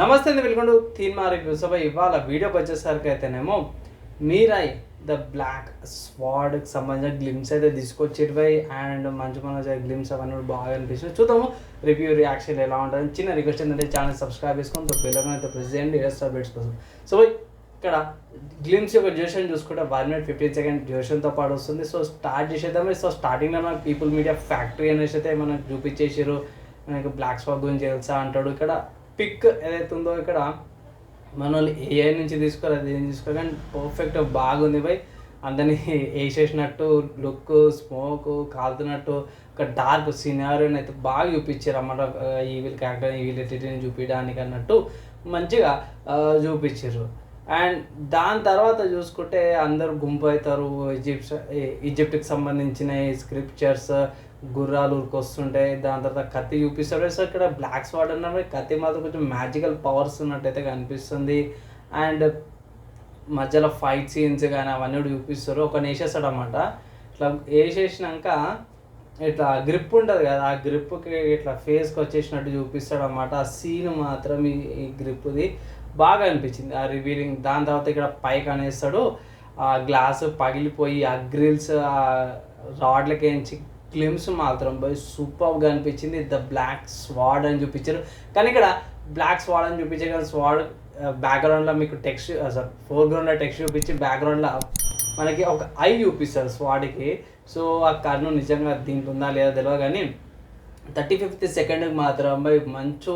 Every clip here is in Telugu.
నమస్తే అండి వెల్కమ్ టు తీన్ మా ఇవాళ వీడియోకి వచ్చేసరికి అయితేనేమో మీరాయ్ ద బ్లాక్ స్వాడ్కి సంబంధించిన గ్లిమ్స్ అయితే తీసుకొచ్చేటి బై అండ్ మంచి మంచి గ్లిమ్స్ అవన్నీ బాగా అనిపిస్తుంది చూద్దాము రివ్యూ రియాక్షన్ ఎలా ఉంటుంది చిన్న రిక్వెస్ట్ ఏంటంటే ఛానల్ సబ్స్క్రైబ్ చేసుకొని తో బెల్ అయితే ప్రెస్ చేయండి. బెట్స్ కోసం. సో బై ఇక్కడ గ్లిమ్స్ యొక్క డ్యూరేషన్ చూసుకుంటే వన్ మినిట్ ఫిఫ్టీన్ సెకండ్ డ్యూరేషన్తో పాటు వస్తుంది. సో స్టార్ట్ చేసేద్దాం సో స్టార్టింగ్లో మనకు పీపుల్ మీడియా ఫ్యాక్టరీ అనేసి అయితే మనకు చూపించేసారు మనకి బ్లాక్ స్పాట్ గురించి తెలుసా అంటాడు. ఇక్కడ పిక్ ఏదైతే ఉందో ఇక్కడ మన వాళ్ళు ఏఐ నుంచి తీసుకోరు అది ఏం తీసుకోరు కానీ పర్ఫెక్ట్ బాగుంది బై. అందరినీ వేసేసినట్టు లుక్ స్మోక్ కాలుతున్నట్టు ఒక డార్క్ సినారియోని అయితే బాగా చూపించారు అన్నమాట ఈ వీళ్ళ క్యారెక్టర్ ఈ వీళ్ళ చూపించడానికి అన్నట్టు మంచిగా చూపించారు. అండ్ దాని తర్వాత చూసుకుంటే అందరూ గుంపు అవుతారు. ఈజిప్ట్ ఈజిప్ట్కి సంబంధించిన స్క్రిప్చర్స్ గుర్రాలు ఊరికొస్తుంటే దాని తర్వాత కత్తి చూపిస్తాడు. సో ఇక్కడ బ్లాక్ స్వాడ్ అన్నప్పుడు కత్తి మాత్రం కొంచెం మ్యాజికల్ పవర్స్ ఉన్నట్టయితే కనిపిస్తుంది. అండ్ మధ్యలో ఫైట్ సీన్స్ కానీ అవన్నీ కూడా చూపిస్తారు. ఒక వేసేస్తాడు అనమాట ఇట్లా వేసేసినాక ఇట్లా గ్రిప్ ఉంటుంది కదా ఆ గ్రిప్కి ఇట్లా ఫేస్కి వచ్చేసినట్టు చూపిస్తాడు అనమాట ఆ సీన్ మాత్రం ఈ ఈ గ్రిప్ది బాగా అనిపించింది. ఆ రివీలింగ్ దాని తర్వాత ఇక్కడ పైకి అనేస్తాడు. ఆ గ్లాస్ పగిలిపోయి ఆ గ్రిల్స్ ఆ రాడ్లకేంచి క్లిమ్స్ మాత్రం పోయి సూపర్గా అనిపించింది. ద బ్లాక్ స్వాడ్ అని చూపించారు. కానీ ఇక్కడ బ్లాక్ స్వాడ్ అని చూపించారు కానీ స్వాడ్ బ్యాక్గ్రౌండ్లో మీకు టెక్స్ట్ సారీ ఫోర్గ్రౌండ్లో టెక్స్ట్ చూపించి బ్యాక్గ్రౌండ్లో మనకి ఒక ఐ చూపిస్తారు స్వాడ్కి సో ఆ కర్ను నిజంగా దీంట్లో ఉందా లేదా తెలియదు కానీ థర్టీ ఫిఫ్త్ సెకండ్కి మాత్రం పోయి మంచు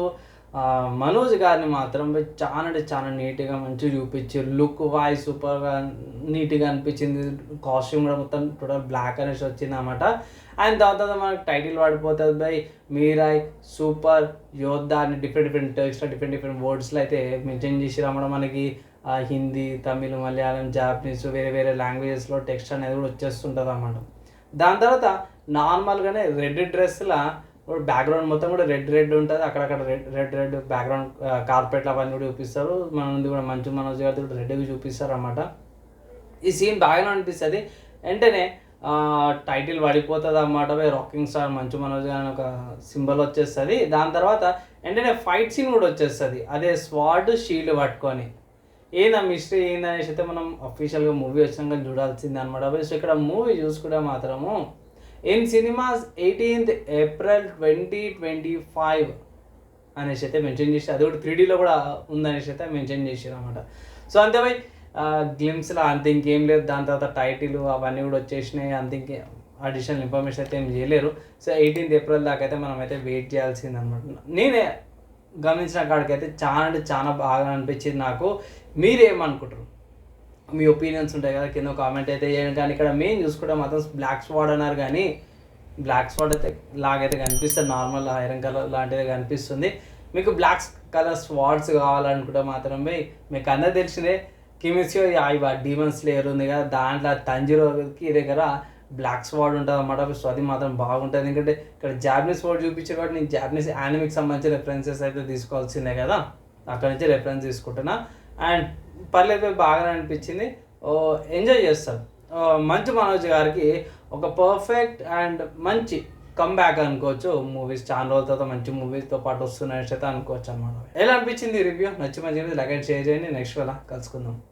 మనోజ్ గారిని మాత్రం చాలా అంటే చాలా నీట్గా మంచిగా చూపించారు లుక్ వాయిస్ సూపర్గా నీట్గా అనిపించింది. కాస్ట్యూమ్ కూడా మొత్తం టోటల్ బ్లాక్ అనేసి వచ్చింది అనమాట అండ్ దాని తర్వాత మనకు టైటిల్ పడిపోతుంది బై మీరాయ్ సూపర్ యోద్ధ అని different different text different different వర్డ్స్లో అయితే మెన్షన్ చేసి రమ్మడం మనకి. హిందీ తమిళ్ మలయాళం జాపనీస్ వేరే వేరే లాంగ్వేజెస్లో టెక్స్ట్ అనేది కూడా వచ్చేస్తుంటుంది అన్నమాట దాని తర్వాత నార్మల్గానే రెడ్ డ్రెస్లా బ్యాక్గ్రౌండ్ మొత్తం కూడా రెడ్ రెడ్ ఉంటుంది. అక్కడక్కడ రెడ్ రెడ్ రెడ్ బ్యాక్గ్రౌండ్ కార్పెట్లు అవన్నీ కూడా చూపిస్తారు. మన కూడా మంచు మనోజ్ గారి కూడా రెడ్గా చూపిస్తారు అనమాట ఈ సీన్ బాగానే అనిపిస్తుంది. వెంటనే టైటిల్ పడిపోతుంది అన్నమాట రాకింగ్ స్టార్ మంచు మనోజ్ గారి ఒక సింబల్ వచ్చేస్తుంది. దాని తర్వాత వెంటనే ఫైట్ సీన్ కూడా వచ్చేస్తుంది. అదే స్వాడ్ షీల్డ్ పట్టుకొని. ఏందా మిస్టరీ? ఏందనేసి అయితే మనం అఫీషియల్గా మూవీ వచ్చినాక చూడాల్సింది అనమాట సో ఇక్కడ మూవీ చూసుకుంటే మాత్రము in cinemas eighteenth April twenty twenty five అనేసి అయితే మెన్షన్ చేసి అది కూడా త్రీడీలో కూడా ఉందనేసి అయితే మెన్షన్ చేసారు అనమాట సో అంతే పోయి గ్లిమ్స్లో అంత ఇంకేం లేదు. దాని తర్వాత టైటిల్ అవన్నీ కూడా వచ్చేసినాయి. అంత ఇంకే అడిషనల్ ఇన్ఫర్మేషన్ అయితే ఏం చేయలేరు. సో ఎయిటీన్త్ ఏప్రిల్ దాకా అయితే మనం అయితే వెయిట్ చేయాల్సింది అనమాట నేనే గమనించిన కాడికైతే చాలా అంటే చాలా బాగా అనిపించింది నాకు. మీరేమనుకుంటారు మీ ఒపీనియన్స్ ఉంటాయి కదా కింద కామెంట్ అయితే చేయండి. కానీ ఇక్కడ మెయిన్ చూసుకుంటే మాత్రం బ్లాక్ స్పాట్ అన్నారు కానీ బ్లాక్ స్పాట్ అయితే లాగైతే కనిపిస్తుంది. నార్మల్ ఐరన్ కలర్ లాంటిది కనిపిస్తుంది. మీకు బ్లాక్ కలర్ స్పాట్స్ కావాలనుకుంటే మాత్రం పోయి మీకు అందరూ తెలిసిందే కిమిసియో ఇవి డీమన్స్ లేయర్ ఉంది కదా దాంట్లో తంజిరోకి దగ్గర బ్లాక్ స్పాట్ ఉంటుంది అన్నమాట సో అది మాత్రం బాగుంటుంది. ఎందుకంటే ఇక్కడ జాపనీస్ వర్డ్ చూపించారు కాబట్టి నేను జాపనీస్ యానిమిక్ సంబంధించిన రెఫరెన్సెస్ అయితే తీసుకోవాల్సిందే కదా. అక్కడ నుంచి రెఫరెన్స్ తీసుకుంటున్నా. అండ్ పర్లేదు బాగానే అనిపించింది. ఓ, ఎంజాయ్ చేస్తాం. మంచు మనోజ్ గారికి ఒక పర్ఫెక్ట్ అండ్ మంచి కమ్బ్యాక్ అనుకోవచ్చు. మూవీస్ చాలా రోజుల తర్వాత మంచి మూవీస్తో పాటు వస్తున్నాయి అనుకోవచ్చు అనమాట ఎలా అనిపించింది రివ్యూ నచ్చి మంచిగా లైక్ షేర్ చేయండి. నెక్స్ట్ వేళ కలుసుకుందాం.